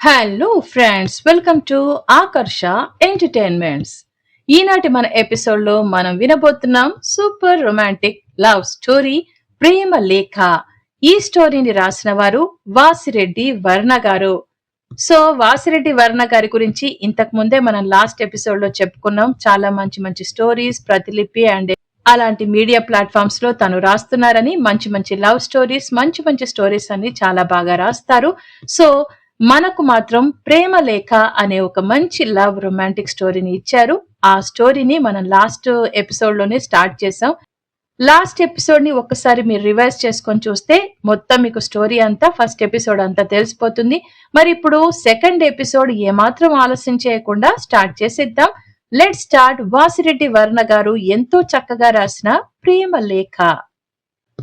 Hello friends welcome to Akarsha entertainments ఈనాటి మన ఎపిసోడ్లో మనం వినబోతున్నాం సూపర్ రొమాంటిక్ లవ్ స్టోరీ ప్రేమ లేఖ. ఈ స్టోరీని రాసిన వారు వాసిరెడ్డి వర్ణ గారు. సో వాసిరెడ్డి వర్ణ గారి గురించి ఇంతకు ముందే మనం లాస్ట్ ఎపిసోడ్లో చెప్పుకున్నాం. చాలా మంచి మంచి స్టోరీస్ ప్రతిలిపి అండ్ అలాంటి మీడియా ప్లాట్ఫామ్స్లో తను రాస్తున్నారని మంచి మంచి లవ్ స్టోరీస్ మంచి మంచి స్టోరీస్ అన్ని చాలా బాగా రాస్తారు. సో మనకు మాత్రం ప్రేమ లేఖ అనే ఒక మంచి లవ్ రొమాంటిక్ స్టోరీని ఇచ్చారు. ఆ స్టోరీని మనం లాస్ట్ ఎపిసోడ్లోనే స్టార్ట్ చేసాం లాస్ట్ ఎపిసోడ్ని ఒక్కసారి మీరు రివైజ్ చేసుకొని చూస్తే మొత్తం మీకు స్టోరీ అంతా ఫస్ట్ ఎపిసోడ్ అంతా తెలిసిపోతుంది. మరి ఇప్పుడు సెకండ్ ఎపిసోడ్ ఏమాత్రం ఆలస్యం చేయకుండా స్టార్ట్ చేసేద్దాం. Let start. వాసిరెడ్డి వర్ణ గారు ఎంతో చక్కగా రాసిన ప్రేమ లేఖ.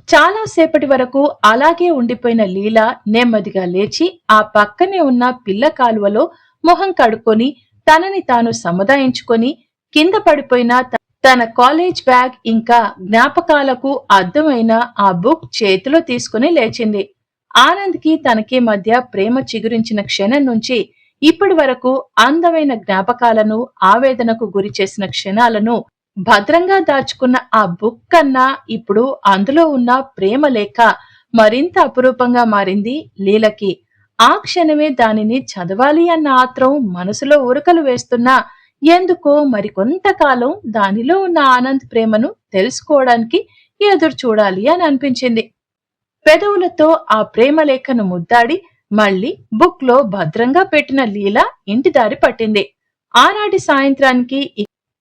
చాలా సేపటి వరకు అలాగే ఉండిపోయిన లీల నెమ్మదిగా లేచి ఆ పక్కనే ఉన్న పిల్ల కాలువలో మొహం కడుక్కొని తనని తాను సముదాయించుకొని కింద పడిపోయిన తన కాలేజ్ బ్యాగ్ ఇంకా జ్ఞాపకాలకు అర్థమైన ఆ బుక్ చేతిలో తీసుకుని లేచింది. ఆనంద్కి తనకి మధ్య ప్రేమ చిగురించిన క్షణం నుంచి ఇప్పటి వరకు అందమైన జ్ఞాపకాలను ఆవేదనకు గురి చేసిన క్షణాలను భద్రంగా దాచుకున్న ఆ బుక్ కన్నా ఇప్పుడు అందులో ఉన్న ప్రేమ లేఖ మరింత అపురూపంగా మారింది లీలకి. ఆ క్షణమే దానిని చదవాలి అన్న ఆత్రం మనసులో ఉరకలు వేస్తున్నా ఎందుకో మరికొంతకాలం దానిలో ఉన్న ఆనంద్ ప్రేమను తెలుసుకోవడానికి ఎదురు చూడాలి అని అనిపించింది. పెదవులతో ఆ ప్రేమ లేఖను ముద్దాడి మళ్ళీ బుక్లో భద్రంగా పెట్టిన లీల ఇంటి దారి పట్టింది. ఆనాటి సాయంత్రానికి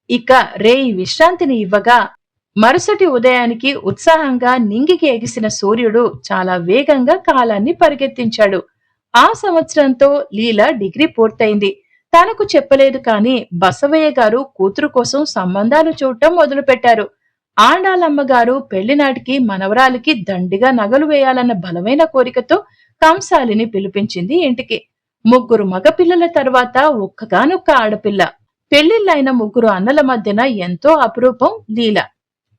ఇక రేయి విశ్రాంతిని ఇవ్వగా మరుసటి ఉదయానికి ఉత్సాహంగా నింగికి ఎగిసిన సూర్యుడు చాలా వేగంగా కాలాన్ని పరిగెత్తించాడు. ఆ సంవత్సరంతో లీల డిగ్రీ పూర్తయింది. తనకు చెప్పలేదు కాని బసవయ్య గారు కూతురు కోసం సంబంధాలు చూడటం మొదలుపెట్టారు. ఆండాలమ్మ గారు పెళ్ళినాటికి మనవరాలికి దండిగా నగలు వేయాలన్న బలమైన కోరికతో కంసాలిని పిలిపించింది ఇంటికి. ముగ్గురు మగపిల్లల తర్వాత ఒక్కగానొక్క ఆడపిల్ల. పెళ్ళిళ్ళైన ముగ్గురు అన్నల మధ్యన ఎంతో అపురూపం లీల.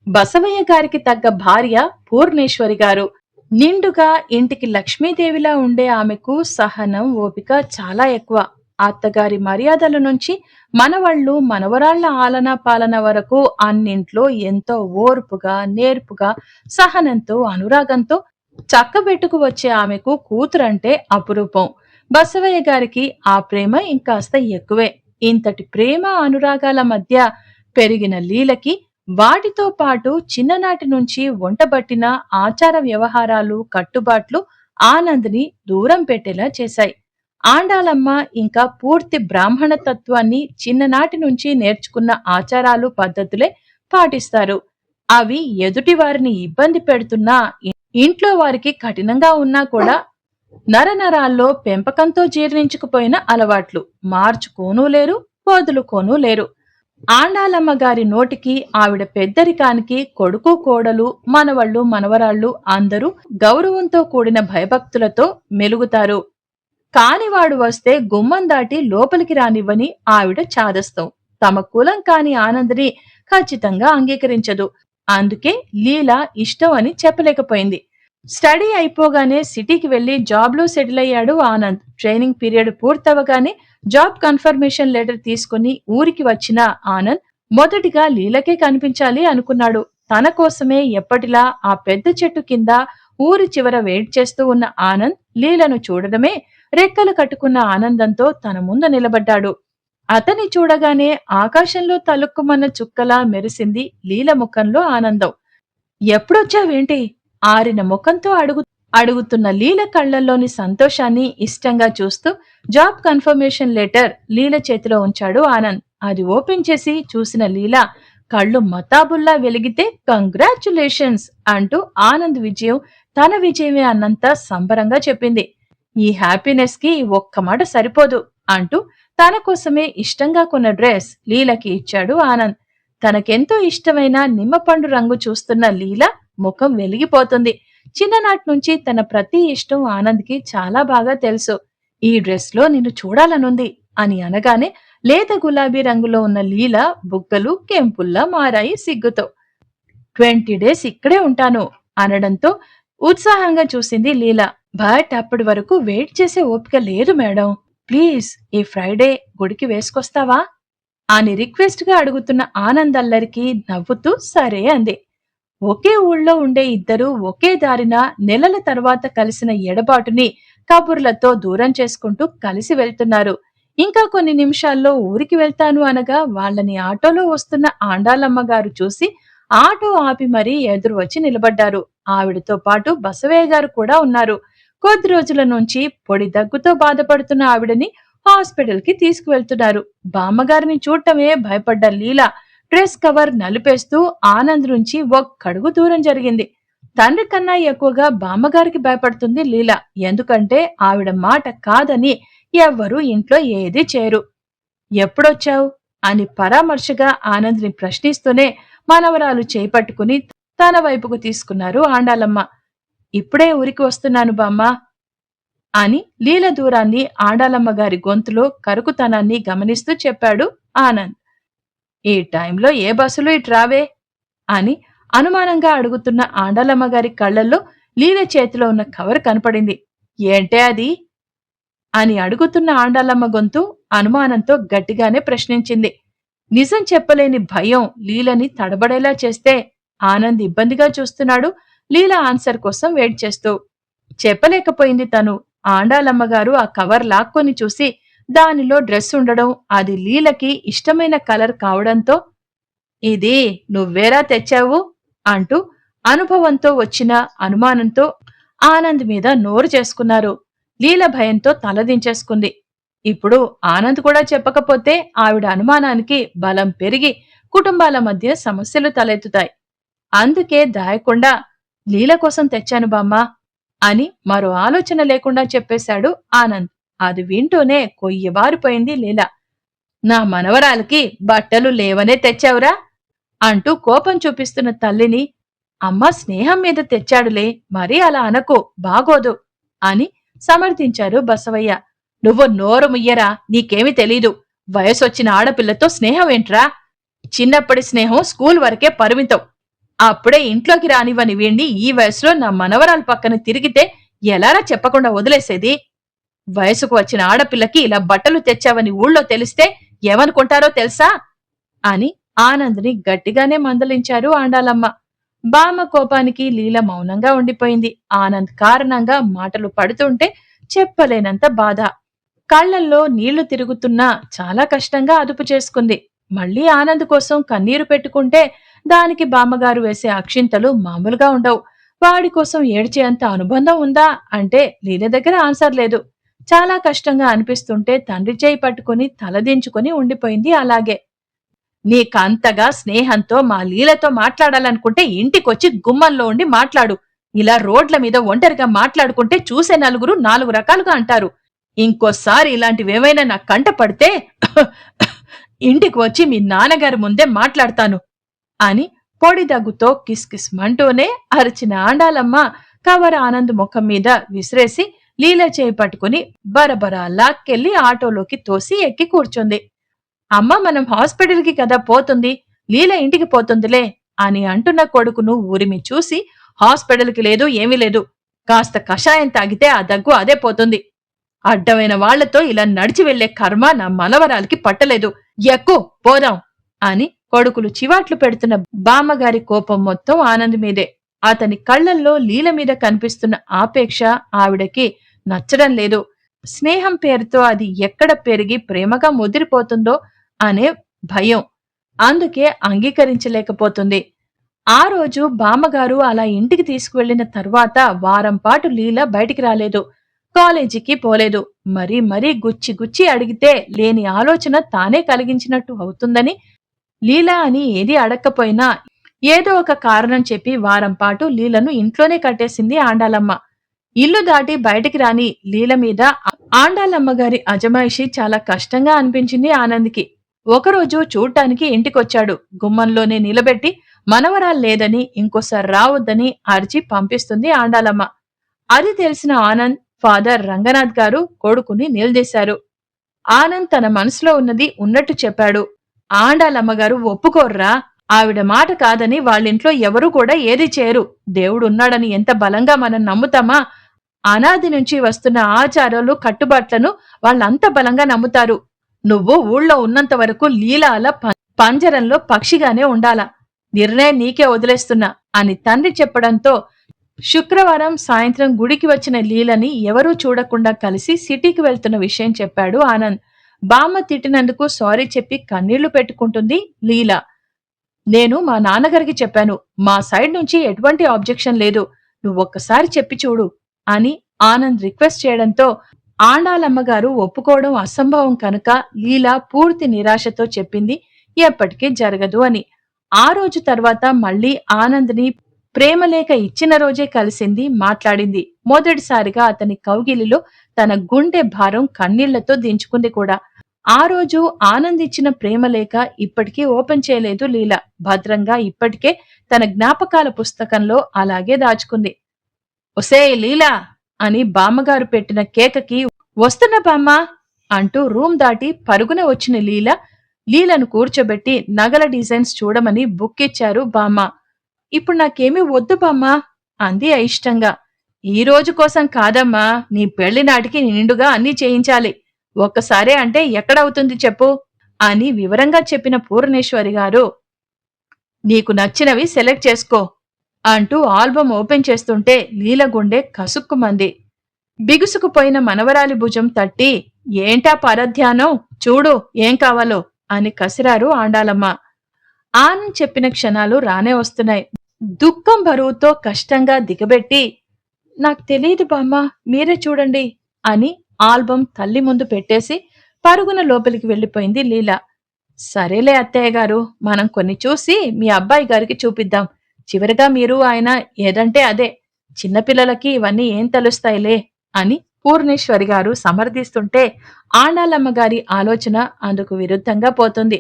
బసవయ్య గారికి తగ్గ భార్య పూర్ణేశ్వరి గారు. నిండుగా ఇంటికి లక్ష్మీదేవిలా ఉండే ఆమెకు సహనం ఓపిక చాలా ఎక్కువ. అత్తగారి మర్యాదల నుంచి మనవళ్ళు మనవరాళ్ళ ఆలన పాలన వరకు అన్నింట్లో ఎంతో ఓర్పుగా నేర్పుగా సహనంతో అనురాగంతో చక్కబెట్టుకు వచ్చే ఆమెకు కూతురంటే అపురూపం. బసవయ్య గారికి ఆ ప్రేమ ఇంకాస్త ఎక్కువే. ఇంతటి ప్రేమ అనురాగాల మధ్య పెరిగిన లీలకి వాటితో పాటు చిన్ననాటి నుంచి వంటబట్టిన ఆచార వ్యవహారాలు కట్టుబాట్లు ఆనంద్ని దూరం పెట్టేలా చేశాయి. ఆండాలమ్మ ఇంకా పూర్తి బ్రాహ్మణ తత్వాన్ని చిన్ననాటి నుంచి నేర్చుకున్న ఆచారాలు పద్ధతులే పాటిస్తారు. అవి ఎదుటి వారిని ఇబ్బంది పెడుతున్నా ఇంట్లో వారికి కఠినంగా ఉన్నా కూడా నరనరాల్లో పెంపకంతో జీర్ణించుకుపోయిన అలవాట్లు. మార్చుకోనూ లేరు వదులుకోనూ లేరు. ఆండాలమ్మ గారి నోటికి ఆవిడ పెద్దరికానికి కొడుకు కోడలు మనవళ్ళు మనవరాళ్ళు అందరూ గౌరవంతో కూడిన భయభక్తులతో మెలుగుతారు. కానివాడు వస్తే గుమ్మం దాటి లోపలికి రానివ్వని ఆవిడ చాదస్తం. తమ కులం కాని ఆనందని ఖచ్చితంగా అంగీకరించదు. అందుకే లీల ఇష్టం అని చెప్పలేకపోయింది. స్టడీ అయిపోగానే సిటీకి వెళ్ళి జాబ్లో సెటిల్ అయ్యాడు ఆనంద్. ట్రైనింగ్ పీరియడ్ పూర్తవగానే జాబ్ కన్ఫర్మేషన్ లెటర్ తీసుకుని ఊరికి వచ్చిన ఆనంద్ మొదటిగా లీలకే కనిపించాలి అనుకున్నాడు. తన కోసమే ఎప్పటిలా ఆ పెద్ద చెట్టు కింద ఊరి చివర వెయిట్ చేస్తూ ఉన్న ఆనంద్ లీలను చూడడమే రెక్కలు కట్టుకున్న ఆనందంతో తన ముందు నిలబడ్డాడు. అతని చూడగానే ఆకాశంలో తలుక్కుమన్న చుక్కలా మెరిసింది లీల ముఖంలో ఆనందం. ఎప్పుడొచ్చావేంటి? ఆరిన ముఖంతో అడుగు అడుగుతున్న లీల కళ్ళల్లోని సంతోషాన్ని ఇష్టంగా చూస్తూ జాబ్ కన్ఫర్మేషన్ లెటర్ లీల చేతిలో ఉంచాడు ఆనంద్. అది ఓపెన్ చేసి చూసిన లీల కళ్ళు మతాబుల్లా వెలిగితే కంగ్రాచులేషన్స్ అంటూ ఆనంద్ విజయం తన విజయమే అన్నంత సంబరంగా చెప్పింది. ఈ హ్యాపీనెస్కి ఒక్క మాట సరిపోదు అంటూ తన కోసమే ఇష్టంగా కొన్న డ్రెస్ లీలకి ఇచ్చాడు ఆనంద్. తనకెంతో ఇష్టమైన నిమ్మపండు రంగు చూస్తున్న లీల ముఖం వెలిగిపోతుంది. చిన్ననాటి నుంచి తన ప్రతి ఇష్టం ఆనంద్కి చాలా బాగా తెలుసు. ఈ డ్రెస్లో నిన్ను చూడాలనుంది అని అనగానే లేత గులాబీ రంగులో ఉన్న లీల బుగ్గలు కెంపుల్లా మారాయి సిగ్గుతో. ట్వంటీ డేస్ ఇక్కడే ఉంటాను అనడంతో ఉత్సాహంగా చూసింది లీల. బట్ అప్పటి వరకు వెయిట్ చేసే ఓపిక లేదు మేడం. ప్లీజ్ ఈ ఫ్రైడే గుడికి వేసుకొస్తావా? అని రిక్వెస్ట్గా అడుగుతున్న ఆనంద్ అల్లరికి నవ్వుతూ సరే అంది. ఒకే ఊళ్ళో ఉండే ఇద్దరు ఒకే దారిన నెలల తర్వాత కలిసిన ఎడబాటుని కబుర్లతో దూరం చేసుకుంటూ కలిసి వెళ్తున్నారు. ఇంకా కొన్ని నిమిషాల్లో ఊరికి వెళ్తాను అనగా వాళ్ళని ఆటోలో వస్తున్న ఆండాలమ్మ గారు చూసి ఆటో ఆపి మరీ ఎదురు వచ్చి నిలబడ్డారు. ఆవిడతో పాటు బసవయ్య గారు కూడా ఉన్నారు. కొద్ది రోజుల నుంచి పొడి దగ్గుతో బాధపడుతున్న ఆవిడని హాస్పిటల్కి తీసుకువెళ్తున్నారు. బామ్మగారిని చూడటమే భయపడ్డ లీల. డ్రెస్ కవర్ నలిపేస్తూ ఆనంద్ నుంచి ఒక్కడుగు దూరం జరిగింది. తండ్రి కన్నా ఎక్కువగా బామ్మగారికి భయపడుతుంది లీల. ఎందుకంటే ఆవిడ మాట కాదని ఎవ్వరూ ఇంట్లో ఏది చేయరు. ఎప్పుడొచ్చావు? అని పరామర్శగా ఆనంద్ని ప్రశ్నిస్తూనే మనవరాలు చేపట్టుకుని తన వైపుకు తీసుకున్నారు ఆండాలమ్మ ఇప్పుడే ఊరికి వస్తున్నాను బామ్మ. అని లీల దూరాన్ని ఆండాలమ్మ గారి గొంతులో కరుకుతనాన్ని గమనిస్తూ చెప్పాడు ఆనంద్. ఈ టైంలో ఏ బస్సులు ఇటు రావే అని అనుమానంగా అడుగుతున్న ఆండాలమ్మ గారి కళ్ళల్లో లీల చేతిలో ఉన్న కవర్ కనపడింది. ఏంటే అది? అని అడుగుతున్న ఆండాలమ్మ గొంతు అనుమానంతో గట్టిగానే ప్రశ్నించింది. నిజం చెప్పలేని భయం లీలని తడబడేలా చేస్తే ఆనంద్ ఇబ్బందిగా చూస్తున్నాడు లీల ఆన్సర్ కోసం వెయిట్ చేస్తూ. చెప్పలేకపోయింది తను. ఆండాలమ్మగారు ఆ కవర్ లాక్కొని చూసి దానిలో డ్రెస్ ఉండడం అది లీలకి ఇష్టమైన కలర్ కావడంతో ఇది నువ్వేరా తెచ్చావు? అంటూ అనుభవంతో వచ్చిన అనుమానంతో ఆనంద్ మీద నోరు చేసుకున్నారు. లీల భయంతో తలదించేసుకుంది ఇప్పుడు ఆనంద్ కూడా చెప్పకపోతే ఆవిడ అనుమానానికి బలం పెరిగి కుటుంబాల మధ్య సమస్యలు తలెత్తుతాయి. అందుకే దాయకుండా లీల కోసం తెచ్చాను బామ్మా అని మరో ఆలోచన లేకుండా చెప్పేశాడు ఆనంద్. అది వింటూనే కొయ్యబారిపోయింది లీల. నా మనవరాలకి బట్టలు లేవనే తెచ్చావురా అంటూ కోపం చూపిస్తున్న తల్లిని అమ్మ స్నేహం మీద తెచ్చాడులే మరీ అలా అనకు బాగోదు అని సమర్థించారు బసవయ్య. నువ్వు నోరు ముయ్యరా నీకేమి తెలీదు. వయసొచ్చిన ఆడపిల్లతో స్నేహం ఏంట్రా? చిన్నప్పటి స్నేహం స్కూల్ వరకే పరిమితం. అప్పుడే ఇంట్లోకి రానివ్వని వీణ్ణి ఈ వయసులో నా మనవరాలు పక్కన తిరిగితే ఎలారా చెప్పకుండా వదిలేసేది? వయసుకు వచ్చిన ఆడపిల్లకి ఇలా బట్టలు తెచ్చావని ఊళ్ళో తెలిస్తే ఏమనుకుంటారో తెలుసా? అని ఆనంద్ని గట్టిగానే మందలించారు ఆండాలమ్మ. బామ్మ కోపానికి లీల మౌనంగా ఉండిపోయింది. ఆనంద్ కారణంగా మాటలు పడుతుంటే చెప్పలేనంత బాధ. కళ్ళల్లో నీళ్ళు తిరుగుతున్నా చాలా కష్టంగా అదుపు చేసుకుంది. మళ్ళీ ఆనంద్ కోసం కన్నీరు పెట్టుకుంటే దానికి బామ్మగారు వేసే అక్షింతలు మామూలుగా ఉండవు. వాడి కోసం ఏడ్చేంత అనుబంధం ఉందా? అంటే లీల దగ్గర ఆన్సర్ లేదు. చాలా కష్టంగా అనిపిస్తుంటే తండ్రి చేయి పట్టుకుని తలదించుకుని ఉండిపోయింది అలాగే. నీకంతగా స్నేహంతో మా లీలతో మాట్లాడాలనుకుంటే ఇంటికొచ్చి గుమ్మంలో ఉండి మాట్లాడు. ఇలా రోడ్ల మీద ఒంటరిగా మాట్లాడుకుంటే చూసే నలుగురు నాలుగు రకాలుగా అంటారు. ఇంకోసారి ఇలాంటివేమైనా నా కంట పడితే ఇంటికి వచ్చి మీ నాన్నగారి ముందే మాట్లాడతాను అని పొడి దగ్గుతో కిస్కిస్మంటూనే అరిచిన ఆండాలమ్మ కవర్ ఆనంద్ ముఖం మీద విసిరేసి లీల చేయి పట్టుకుని బరబరా లాక్కెళ్ళి ఆటోలోకి తోసి ఎక్కి కూర్చుంది. అమ్మ మనం హాస్పిటల్కి కదా పోతుంది. లీల ఇంటికి పోతుందిలే అని అంటున్న కొడుకును ఊరిమి చూసి హాస్పిటల్కి లేదు ఏమీ లేదు. కాస్త కషాయం తాగితే ఆ దగ్గు అదే పోతుంది. అడ్డమైన వాళ్ళతో ఇలా నడిచి వెళ్ళే కర్మ నా మనవరాలకి పట్టలేదు. ఎక్కు పోదాం అని కొడుకులు చివాట్లు పెడుతున్న బామ్మగారి కోపం మొత్తం ఆనంద్ మీదే. అతని కళ్ళల్లో లీల మీద కనిపిస్తున్న ఆపేక్ష ఆవిడకి నచ్చడం లేదు. స్నేహం పేరుతో అది ఎక్కడ పెరిగి ప్రేమగా ముదిరిపోతుందో అనే భయం అందుకే అంగీకరించలేకపోతుంది. ఆ రోజు బామ్మగారు అలా ఇంటికి తీసుకువెళ్ళిన తర్వాత వారం పాటు లీల బయటికి రాలేదు. కాలేజీకి పోలేదు. మరీ మరీ గుచ్చి గుచ్చి అడిగితే లేని ఆలోచన తానే కలిగించినట్టు అవుతుందని లీలా అని ఏది అడక్కపోయినా ఏదో ఒక కారణం చెప్పి వారం పాటు లీలను ఇంట్లోనే కట్టేసింది ఆండాలమ్మ. ఇల్లు దాటి బయటికి రాని లీల మీద ఆండాలమ్మగారి అజమాయిషి చాలా కష్టంగా అనిపించింది ఆనంద్కి. ఒకరోజు చూడటానికి ఇంటికొచ్చాడు. గుమ్మంలోనే నిలబెట్టి మనవరాలు లేదని ఇంకోసారి రావద్దని అరిచి పంపిస్తుంది ఆండాలమ్మ. అది తెలిసిన ఆనంద్ ఫాదర్ రంగనాథ్ గారు కొడుకుని నిలదీశారు. ఆనంద్ తన మనసులో ఉన్నది ఉన్నట్టు చెప్పాడు. ఆండాలమ్మగారు ఒప్పుకోర్రా ఆవిడ మాట కాదని వాళ్ళింట్లో ఎవరూ కూడా ఏది చేయరు. దేవుడున్నాడని ఎంత బలంగా మనం నమ్ముతామా? అనాది నుంచి వస్తున్న ఆచారాలు కట్టుబాట్లను వాళ్ళంత బలంగా నమ్ముతారు. నువ్వు ఊళ్ళో ఉన్నంత వరకు లీలాల పంజరంలో పక్షిగానే ఉండాలా? నిర్ణయం నీకే వదిలేస్తున్నా అని తండ్రి చెప్పడంతో శుక్రవారం సాయంత్రం గుడికి వచ్చిన లీలని ఎవరూ చూడకుండా కలిసి సిటీకి వెళ్తున్న విషయం చెప్పాడు ఆనంద్. బామ్మ తిట్టినందుకు సారీ చెప్పి కన్నీళ్ళు పెట్టుకుంటుంది లీల. నేను మా నాన్నగారికి చెప్పాను మా సైడ్ నుంచి ఎటువంటి ఆబ్జెక్షన్ లేదు. నువ్వు ఒక్కసారి చెప్పి చూడు. అని ఆనంద్ రిక్వెస్ట్ చేయడంతో ఆండాలమ్మగారు ఒప్పుకోవడం అసంభవం కనుక లీలా పూర్తి నిరాశతో చెప్పింది. ఎప్పటికీ జరగదు అని. ఆ రోజు తర్వాత మళ్ళీ ఆనంద్ని ప్రేమలేఖ ఇచ్చిన రోజే కలిసింది మాట్లాడింది. మొదటిసారిగా అతని కౌగిలిలో తన గుండె భారం కన్నీళ్ళతో దించుకుంది కూడా. ఆ రోజు ఆనంద్ ఇచ్చిన ప్రేమలేఖ ఇప్పటికీ ఓపెన్ చేయలేదు లీల. భద్రంగా ఇప్పటికే తన జ్ఞాపకాల పుస్తకంలో అలాగే దాచుకుంది. ఒసే లీలా అని బామ్మగారు పెట్టిన కేకకి వస్తున్న బామ్మ అంటూ రూమ్ దాటి పరుగున వచ్చిన లీల లీలను కూర్చోబెట్టి నగల డిజైన్స్ చూడమని బుక్ ఇచ్చారు బామ్మ. ఇప్పుడు నాకేమీ వద్దు బామ్మ అంది అయిష్టంగా. ఈ రోజు కోసం కాదమ్మా నీ పెళ్ళి నాటికి నిండుగా అన్నీ చేయించాలి. ఒక్కసారే అంటే ఎక్కడవుతుంది చెప్పు అని వివరంగా చెప్పిన పూర్ణేశ్వరి గారు నీకు నచ్చినవి సెలెక్ట్ చేసుకో అంటూ ఆల్బం ఓపెన్ చేస్తుంటే లీల గుండె కసుక్కుమంది. బిగుసుకుపోయిన మనవరాలి భుజం తట్టి ఏంటా పరధ్యానం? చూడు ఏం కావాలో అని కసిరారు ఆండాలమ్మ ఆన్ చెప్పిన క్షణాలు రానే వస్తున్నాయి. దుఃఖం బరువుతో కష్టంగా దిగబెట్టి నాకు తెలియదు బామ్మ మీరే చూడండి అని ఆల్బం తల్లి ముందు పెట్టేసి పరుగున లోపలికి వెళ్ళిపోయింది లీల. సరేలే అత్తయ్య గారు మనం కొన్ని చూసి మీ అబ్బాయి గారికి చూపిద్దాం. చివరిగా మీరు ఆయన ఏదంటే అదే చిన్నపిల్లలకి ఇవన్నీ ఏం తెలుస్తాయిలే అని పూర్ణేశ్వరి గారు సమర్థిస్తుంటే ఆనాలమ్మ గారి ఆలోచన అందుకు విరుద్ధంగా పోతుంది.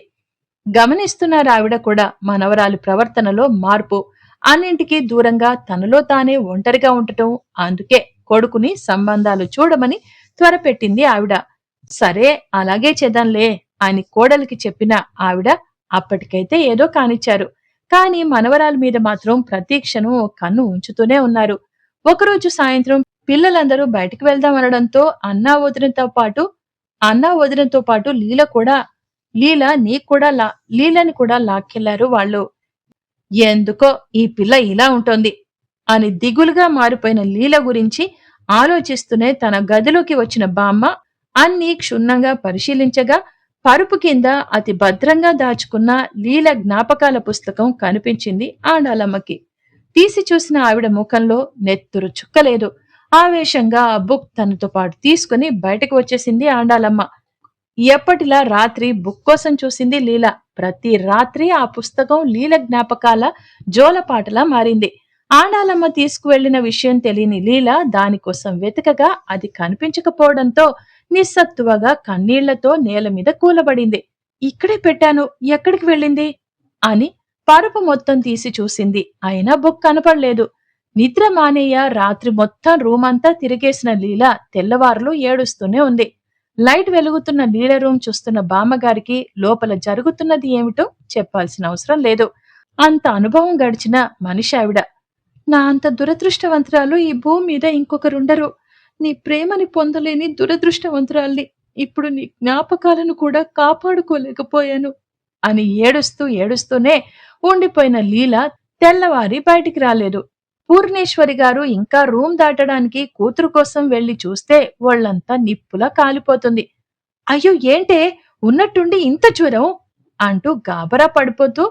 గమనిస్తున్నారు ఆవిడ కూడా మనవరాలి ప్రవర్తనలో మార్పు. అన్నింటికీ దూరంగా తనలో తానే ఒంటరిగా ఉండటం అందుకే కొడుకుని సంబంధాలు చూడమని త్వరపెట్టింది ఆవిడ. సరే అలాగే చేద్దాంలే అని కోడలికి చెప్పిన ఆవిడ అప్పటికైతే ఏదో కానిచ్చారు. కానీ మనవరాల మీద మాత్రం ప్రతీక్షను కన్ను ఉంచుతూనే ఉన్నారు. ఒకరోజు సాయంత్రం పిల్లలందరూ బయటికి వెళ్దామనడంతో అన్నా వదినతో పాటు అన్నా వదినతో పాటు లీల కూడా లీల నీ కూడా లా లీలని కూడా లాక్కెళ్ళారు వాళ్ళు. ఎందుకో ఈ పిల్ల ఇలా ఉంటుంది అని దిగులుగా మారిపోయిన లీల గురించి ఆలోచిస్తూనే తన గదిలోకి వచ్చిన బామ్మ అన్ని క్షుణ్ణంగా పరిశీలించగా పరుపు కింద అతి భద్రంగా దాచుకున్న లీల జ్ఞాపకాల పుస్తకం కనిపించింది ఆండాలమ్మకి. తీసి చూసిన ఆవిడ ముఖంలో నెత్తురు చుక్కలేదు. ఆవేశంగా ఆ బుక్ తనతో పాటు తీసుకుని బయటకు వచ్చేసింది ఆండాలమ్మ. ఎప్పటిలా రాత్రి బుక్ కోసం చూసింది లీల. ప్రతి రాత్రి ఆ పుస్తకం లీల జ్ఞాపకాల జోలపాటలా మారింది. ఆండాలమ్మ తీసుకువెళ్ళిన విషయం తెలియని లీల దానికోసం వెతకగా అది కనిపించకపోవడంతో నిస్సత్తువగా కన్నీళ్ళతో నేల మీద కూలబడింది. ఇక్కడే పెట్టాను ఎక్కడికి వెళ్ళింది? అని పరుపు మొత్తం తీసి చూసింది. అయినా బుక్ కనపడలేదు. నిద్ర మానేయ రాత్రి మొత్తం రూమ్ అంతా తిరిగేసిన లీల తెల్లవారులు ఏడుస్తూనే ఉంది. లైట్ వెలుగుతున్న నీడ రూమ్ చూస్తున్న బామ్మగారికి లోపల జరుగుతున్నది ఏమిటో చెప్పాల్సిన అవసరం లేదు. అంత అనుభవం గడిచిన మనిషి ఆవిడ నా అంత దురదృష్టవంతరాలు ఈ భూమి మీద ఇంకొకరుండరు. నీ ప్రేమని పొందలేని దురదృష్టవంతురాల్ని ఇప్పుడు నీ జ్ఞాపకాలను కూడా కాపాడుకోలేకపోయాను అని ఏడుస్తూ ఏడుస్తూనే ఉండిపోయిన లీల తెల్లవారి బయటికి రాలేదు. పూర్ణేశ్వరి గారు ఇంకా రూమ్ దాటడానికి కూతురు కోసం వెళ్ళి చూస్తే వాళ్ళంతా నిప్పులా కాలిపోతుంది. అయ్యో ఏంటే? ఉన్నట్టుండి ఇంత జ్వరం? అంటూ గాబరా పడిపోతూ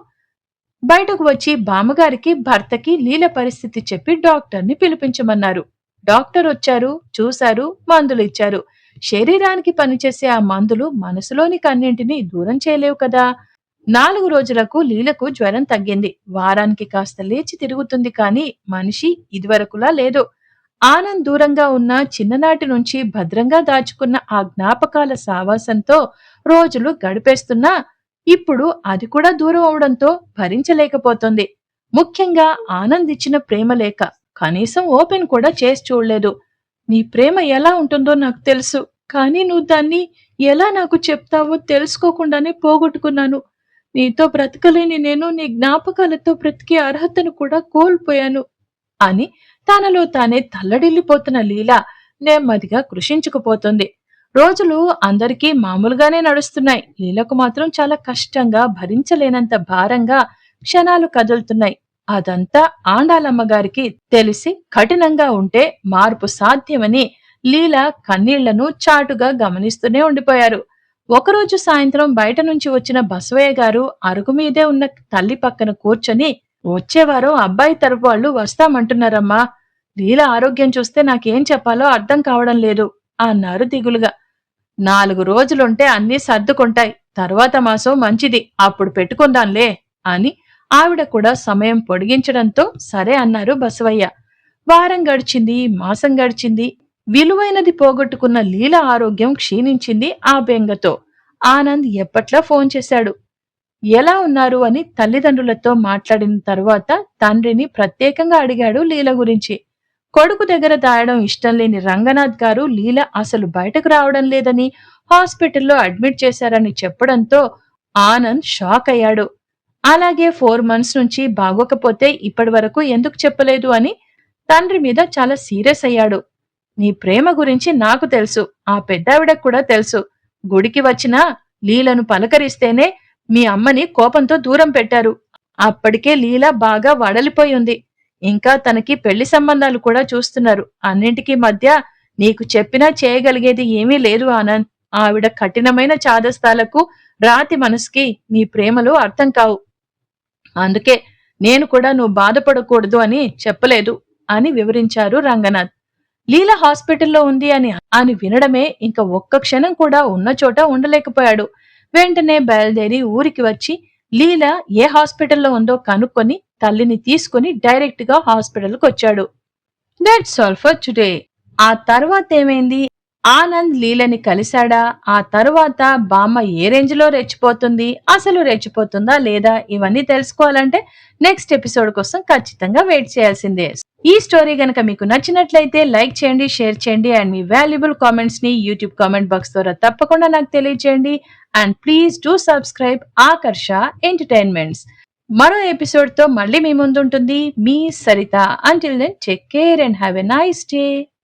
బయటకు వచ్చి బామ్మగారికి భర్తకి లీల పరిస్థితి చెప్పి డాక్టర్ని పిలిపించమన్నారు. డాక్టర్ వచ్చారు చూశారు మందులు ఇచ్చారు. శరీరానికి పనిచేసే ఆ మందులు మనసులోని కన్నింటిని దూరం చేయలేవు కదా. నాలుగు రోజులకు లీలకు జ్వరం తగ్గింది. వారానికి కాస్త లేచి తిరుగుతుంది కానీ మనిషి ఇదివరకులా లేదు. ఆనంద్ దూరంగా ఉన్న చిన్ననాటి నుంచి భద్రంగా దాచుకున్న ఆ జ్ఞాపకాల సావాసంతో రోజులు గడిపేస్తున్నా ఇప్పుడు అది కూడా దూరం అవడంతో భరించలేకపోతుంది. ముఖ్యంగా ఆనంద్ ఇచ్చిన ప్రేమ లేక కనీసం ఓపెన్ కూడా చేసి చూడలేదు. నీ ప్రేమ ఎలా ఉంటుందో నాకు తెలుసు కానీ నువ్వు దాన్ని ఎలా నాకు చెప్తావో తెలుసుకోకుండానే పోగొట్టుకున్నాను. నీతో బ్రతకలేని నేను నీ జ్ఞాపకాలతో బ్రతికే అర్హతను కూడా కోల్పోయాను అని తనలో తానే తల్లడిల్లిపోతున్న లీల నెమ్మదిగా కృషించుకుపోతుంది. రోజులు అందరికీ మామూలుగానే నడుస్తున్నాయి. లీలకు మాత్రం చాలా కష్టంగా భరించలేనంత భారంగా క్షణాలు కదులుతున్నాయి. అదంతా ఆండాలమ్మగారికి తెలిసి కఠినంగా ఉంటే మార్పు సాధ్యమని లీల కన్నీళ్ళను చాటుగా గమనిస్తూనే ఉండిపోయారు. ఒకరోజు సాయంత్రం బయట నుంచి వచ్చిన బసవయ్య గారు అరుగు మీదే ఉన్న తల్లి పక్కన కూర్చొని వచ్చేవారో అబ్బాయి తరపు వాళ్ళు వస్తామంటున్నారమ్మా. లీల ఆరోగ్యం చూస్తే నాకేం చెప్పాలో అర్థం కావడం లేదు అన్నారు దిగులుగా. నాలుగు రోజులుంటే అన్నీ సర్దుకుంటాయి. తర్వాత మాసం మంచిది. అప్పుడు పెట్టుకుందాంలే అని ఆవిడ కూడా సమయం పొడిగించడంతో సరే అన్నారు బసవయ్య. వారం గడిచింది మాసం గడిచింది. విలువైనది పోగొట్టుకున్న లీల ఆరోగ్యం క్షీణించింది ఆ బెంగతో. ఆనంద్ ఎప్పట్లా ఫోన్ చేశాడు. ఎలా ఉన్నారు అని తల్లిదండ్రులతో మాట్లాడిన తరువాత తండ్రిని ప్రత్యేకంగా అడిగాడు లీల గురించి. కొడుకు దగ్గర దాయడం ఇష్టం లేని రంగనాథ్ గారు లీల అసలు బయటకు రావడం లేదని హాస్పిటల్లో అడ్మిట్ చేశారని చెప్పడంతో ఆనంద్ షాక్ అయ్యాడు. అలాగే ఫోర్ మంత్స్ నుంచి బాగోకపోతే ఇప్పటి వరకు ఎందుకు చెప్పలేదు అని తండ్రి మీద చాలా సీరియస్ అయ్యాడు. నీ ప్రేమ గురించి నాకు తెలుసు ఆ పెద్దావిడకు కూడా తెలుసు. గుడికి వచ్చినా లీలను పలకరిస్తేనే మీ అమ్మని కోపంతో దూరం పెట్టారు. అప్పటికే లీల బాగా వడలిపోయి ఉంది. ఇంకా తనకి పెళ్ళి సంబంధాలు కూడా చూస్తున్నారు. అన్నింటికీ మధ్య నీకు చెప్పినా చేయగలిగేది ఏమీ లేదు ఆనంద్. ఆవిడ కఠినమైన చాదస్తాలకు రాతి మనసుకి నీ ప్రేమలు అర్థం కావు. అందుకే నేను కూడా నువ్వు బాధపడకూడదు అని చెప్పలేదు అని వివరించారు రంగనాథ్. లీల హాస్పిటల్లో ఉంది అని అని వినడమే ఇంకా ఒక్క క్షణం కూడా ఉన్న చోట ఉండలేకపోయాడు. వెంటనే బయలుదేరి ఊరికి వచ్చి లీల ఏ హాస్పిటల్లో ఉందో కనుక్కొని తల్లిని తీసుకుని డైరెక్ట్గా హాస్పిటల్కి వచ్చాడు దట్స్ ఆల్ ఫర్ టుడే. ఆ తర్వాత ఏమైంది? ఆనంద్ లీలని కలిశాడా? ఆ తరువాత బామ్మ ఏ రేంజ్లో రెచ్చిపోతుంది? అసలు రెచ్చిపోతుందా లేదా? ఇవన్నీ తెలుసుకోవాలంటే నెక్స్ట్ ఎపిసోడ్ కోసం ఖచ్చితంగా వెయిట్ చేయాల్సిందే. ఈ స్టోరీ గనక మీకు నచ్చినట్లయితే లైక్ చేయండి షేర్ చేయండి అండ్ మీ వాల్యుబుల్ కామెంట్స్ని యూట్యూబ్ కామెంట్ బాక్స్ ద్వారా తప్పకుండా నాకు తెలియచేయండి. And please do subscribe Akarsha entertainments. మరో ఎపిసోడ్తో మళ్ళీ మీ ముందుంటుంది మీ Saritha. Until then take care and have a nice day